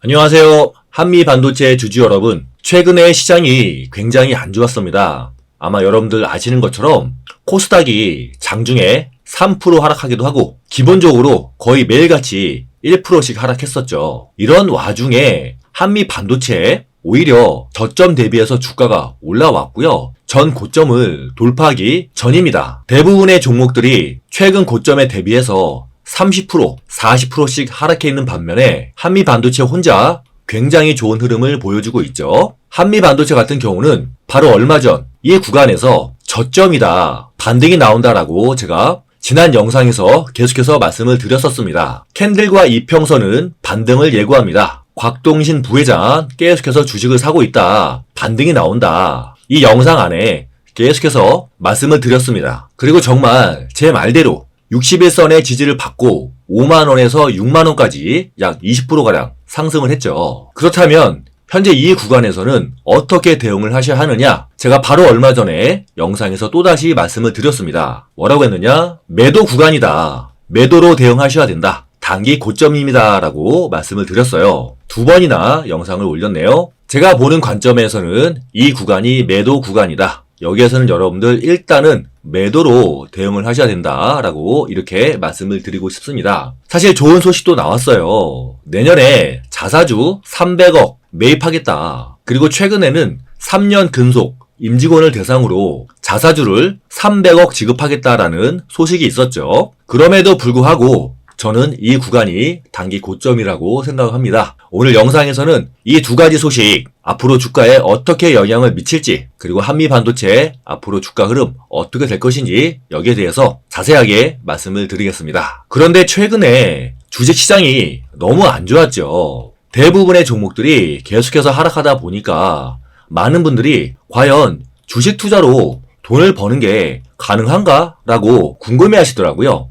안녕하세요. 한미 반도체 주주 여러분. 최근에 시장이 굉장히 안 좋았습니다. 아마 여러분들 아시는 것처럼 코스닥이 장중에 3% 하락하기도 하고 기본적으로 거의 매일같이 1%씩 하락했었죠. 이런 와중에 한미 반도체 오히려 저점 대비해서 주가가 올라왔고요. 전 고점을 돌파하기 전입니다. 대부분의 종목들이 최근 고점에 대비해서 30%, 40%씩 하락해 있는 반면에 한미 반도체 혼자 굉장히 좋은 흐름을 보여주고 있죠. 한미 반도체 같은 경우는 바로 얼마 전 이 구간에서 저점이다, 반등이 나온다라고 제가 지난 영상에서 계속해서 말씀을 드렸었습니다. 캔들과 이평선은 반등을 예고합니다. 곽동신 부회장 계속해서 주식을 사고 있다. 반등이 나온다. 이 영상 안에 계속해서 말씀을 드렸습니다. 그리고 정말 제 말대로 61선의 지지를 받고 5만원에서 6만원까지 약 20%가량 상승을 했죠. 그렇다면 현재 이 구간에서는 어떻게 대응을 하셔야 하느냐? 제가 바로 얼마 전에 영상에서 또다시 말씀을 드렸습니다. 뭐라고 했느냐? 매도 구간이다. 매도로 대응하셔야 된다. 단기 고점입니다. 라고 말씀을 드렸어요. 두 번이나 영상을 올렸네요. 제가 보는 관점에서는 이 구간이 매도 구간이다. 여기에서는 여러분들 일단은 매도로 대응을 하셔야 된다라고 이렇게 말씀을 드리고 싶습니다. 사실 좋은 소식도 나왔어요. 내년에 자사주 300억 매입하겠다. 그리고 최근에는 3년 근속 임직원을 대상으로 자사주를 300억 지급하겠다라는 소식이 있었죠. 그럼에도 불구하고 저는 이 구간이 단기 고점이라고 생각합니다. 오늘 영상에서는 이 두 가지 소식, 앞으로 주가에 어떻게 영향을 미칠지, 그리고 한미 반도체 앞으로 주가 흐름 어떻게 될 것인지 여기에 대해서 자세하게 말씀을 드리겠습니다. 그런데 최근에 주식 시장이 너무 안 좋았죠. 대부분의 종목들이 계속해서 하락하다 보니까 많은 분들이 과연 주식 투자로 돈을 버는 게 가능한가? 라고 궁금해 하시더라고요.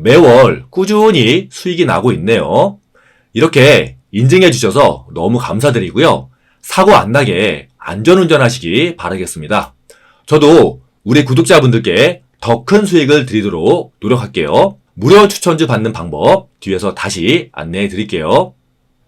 매월 꾸준히 수익이 나고 있네요. 이렇게 인증해 주셔서 너무 감사드리고요. 사고 안 나게 안전운전 하시기 바라겠습니다. 저도 우리 구독자분들께 더 큰 수익을 드리도록 노력할게요. 무료 추천주 받는 방법 뒤에서 다시 안내해 드릴게요.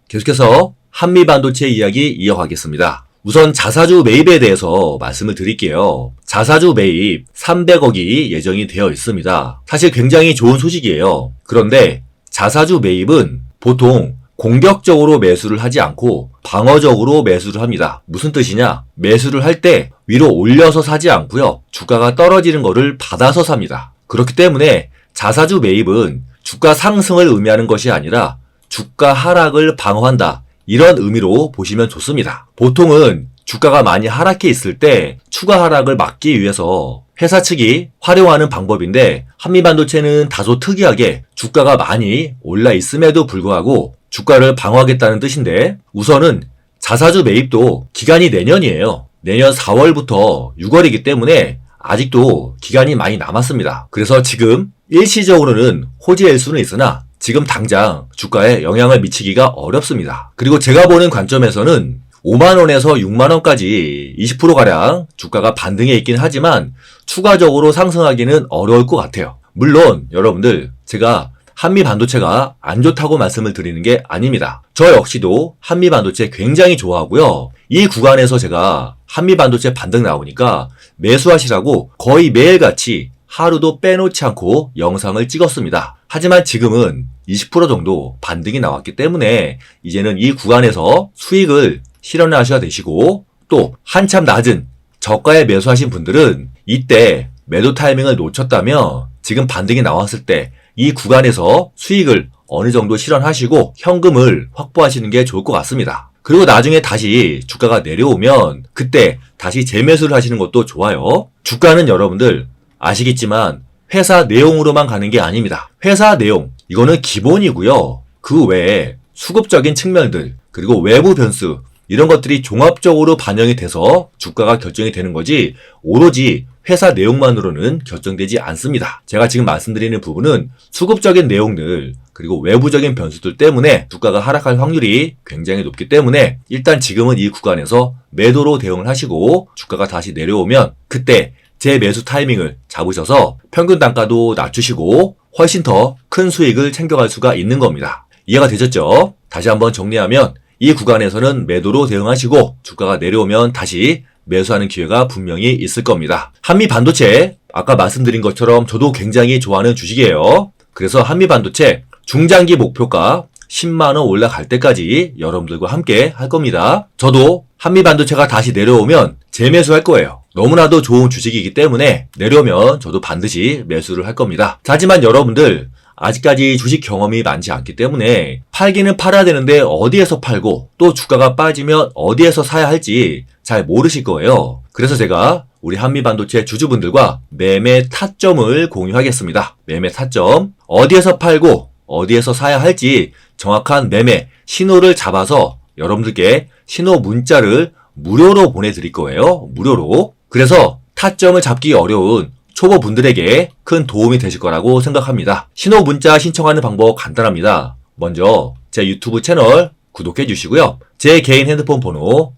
계속해서 한미 반도체 이야기 이어가겠습니다. 우선 자사주 매입에 대해서 말씀을 드릴게요. 자사주 매입 300억이 예정이 되어 있습니다. 사실 굉장히 좋은 소식이에요. 그런데 자사주 매입은 보통 공격적으로 매수를 하지 않고 방어적으로 매수를 합니다. 무슨 뜻이냐? 매수를 할 때 위로 올려서 사지 않고요. 주가가 떨어지는 것을 받아서 삽니다. 그렇기 때문에 자사주 매입은 주가 상승을 의미하는 것이 아니라 주가 하락을 방어한다. 이런 의미로 보시면 좋습니다. 보통은 주가가 많이 하락해 있을 때 추가 하락을 막기 위해서 회사 측이 활용하는 방법인데 한미반도체는 다소 특이하게 주가가 많이 올라 있음에도 불구하고 주가를 방어하겠다는 뜻인데 우선은 자사주 매입도 기간이 내년이에요. 내년 4월부터 6월이기 때문에 아직도 기간이 많이 남았습니다. 그래서 지금 일시적으로는 호재일 수는 있으나 지금 당장 주가에 영향을 미치기가 어렵습니다. 그리고 제가 보는 관점에서는 5만원에서 6만원까지 20%가량 주가가 반등해 있긴 하지만 추가적으로 상승하기는 어려울 것 같아요. 물론 여러분들 제가 한미 반도체가 안 좋다고 말씀을 드리는 게 아닙니다. 저 역시도 한미 반도체 굉장히 좋아하고요. 이 구간에서 제가 한미 반도체 반등 나오니까 매수하시라고 거의 매일같이 하루도 빼놓지 않고 영상을 찍었습니다. 하지만 지금은 20% 정도 반등이 나왔기 때문에 이제는 이 구간에서 수익을 실현하셔야 되시고 또 한참 낮은 저가에 매수하신 분들은 이때 매도 타이밍을 놓쳤다면 지금 반등이 나왔을 때 이 구간에서 수익을 어느 정도 실현하시고 현금을 확보하시는 게 좋을 것 같습니다. 그리고 나중에 다시 주가가 내려오면 그때 다시 재매수를 하시는 것도 좋아요. 주가는 여러분들 아시겠지만 회사 내용으로만 가는 게 아닙니다. 회사 내용 이거는 기본이고요. 그 외에 수급적인 측면들 그리고 외부 변수 이런 것들이 종합적으로 반영이 돼서 주가가 결정이 되는 거지 오로지 회사 내용만으로는 결정되지 않습니다. 제가 지금 말씀드리는 부분은 수급적인 내용들 그리고 외부적인 변수들 때문에 주가가 하락할 확률이 굉장히 높기 때문에 일단 지금은 이 구간에서 매도로 대응을 하시고 주가가 다시 내려오면 그때 제 매수 타이밍을 잡으셔서 평균 단가도 낮추시고 훨씬 더 큰 수익을 챙겨갈 수가 있는 겁니다. 이해가 되셨죠? 다시 한번 정리하면 이 구간에서는 매도로 대응하시고 주가가 내려오면 다시 매수하는 기회가 분명히 있을 겁니다. 한미 반도체 아까 말씀드린 것처럼 저도 굉장히 좋아하는 주식이에요. 그래서 한미 반도체 중장기 목표가 10만 원 올라갈 때까지 여러분들과 함께 할 겁니다. 저도 한미 반도체가 다시 내려오면 재매수할 거예요. 너무나도 좋은 주식이기 때문에 내려오면 저도 반드시 매수를 할 겁니다. 하지만 여러분들 아직까지 주식 경험이 많지 않기 때문에 팔기는 팔아야 되는데 어디에서 팔고 또 주가가 빠지면 어디에서 사야 할지 잘 모르실 거예요. 그래서 제가 우리 한미반도체 주주분들과 매매 타점을 공유하겠습니다. 매매 타점. 어디에서 팔고 어디에서 사야 할지 정확한 매매 신호를 잡아서 여러분들께 신호 문자를 무료로 보내드릴 거예요. 무료로. 그래서 타점을 잡기 어려운 초보분들에게 큰 도움이 되실 거라고 생각합니다. 신호 문자 신청하는 방법 간단합니다. 먼저 제 유튜브 채널 구독해 주시고요. 제 개인 핸드폰 번호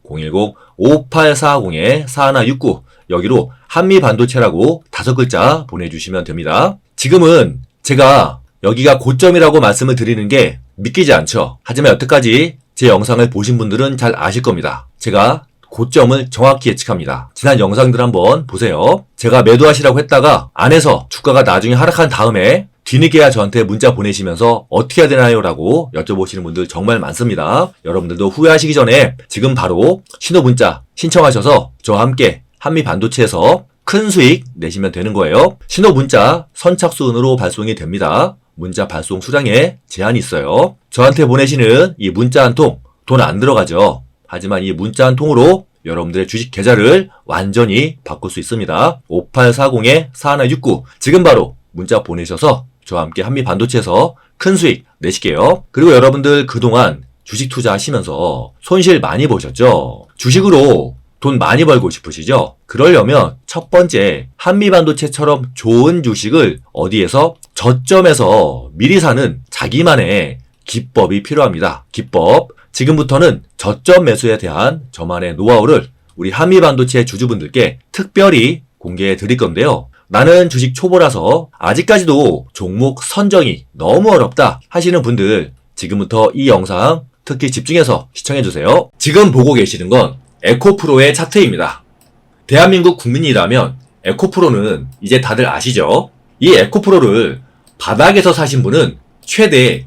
010-5840-4169 여기로 한미반도체라고 다섯 글자 보내주시면 됩니다. 지금은 제가 여기가 고점이라고 말씀을 드리는 게 믿기지 않죠. 하지만 여태까지 제 영상을 보신 분들은 잘 아실 겁니다. 제가 고점을 정확히 예측합니다. 지난 영상들 한번 보세요. 제가 매도하시라고 했다가 안에서 주가가 나중에 하락한 다음에 뒤늦게야 저한테 문자 보내시면서 어떻게 해야 되나요? 라고 여쭤보시는 분들 정말 많습니다. 여러분들도 후회하시기 전에 지금 바로 신호 문자 신청하셔서 저와 함께 한미 반도체에서 큰 수익 내시면 되는 거예요. 신호 문자 선착순으로 발송이 됩니다. 문자 발송 수량에 제한이 있어요. 저한테 보내시는 이 문자 한 통 돈 안 들어가죠. 하지만 이 문자 한 통으로 여러분들의 주식 계좌를 완전히 바꿀 수 있습니다. 5840-4169 지금 바로 문자 보내셔서 저와 함께 한미 반도체에서 큰 수익 내실게요. 그리고 여러분들 그동안 주식 투자하시면서 손실 많이 보셨죠? 주식으로 돈 많이 벌고 싶으시죠? 그러려면 첫 번째 한미 반도체처럼 좋은 주식을 어디에서 저점에서 미리 사는 자기만의 기법이 필요합니다. 기법. 지금부터는 저점 매수에 대한 저만의 노하우를 우리 한미 반도체 주주분들께 특별히 공개해 드릴 건데요. 나는 주식 초보라서 아직까지도 종목 선정이 너무 어렵다 하시는 분들 지금부터 이 영상 특히 집중해서 시청해 주세요. 지금 보고 계시는 건 에코프로의 차트입니다. 대한민국 국민이라면 에코프로는 이제 다들 아시죠? 이 에코프로를 바닥에서 사신 분은 최대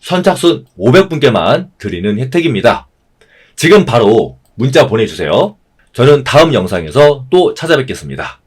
선착순 500분께만 드리는 혜택입니다. 지금 바로 문자 보내주세요. 저는 다음 영상에서 또 찾아뵙겠습니다.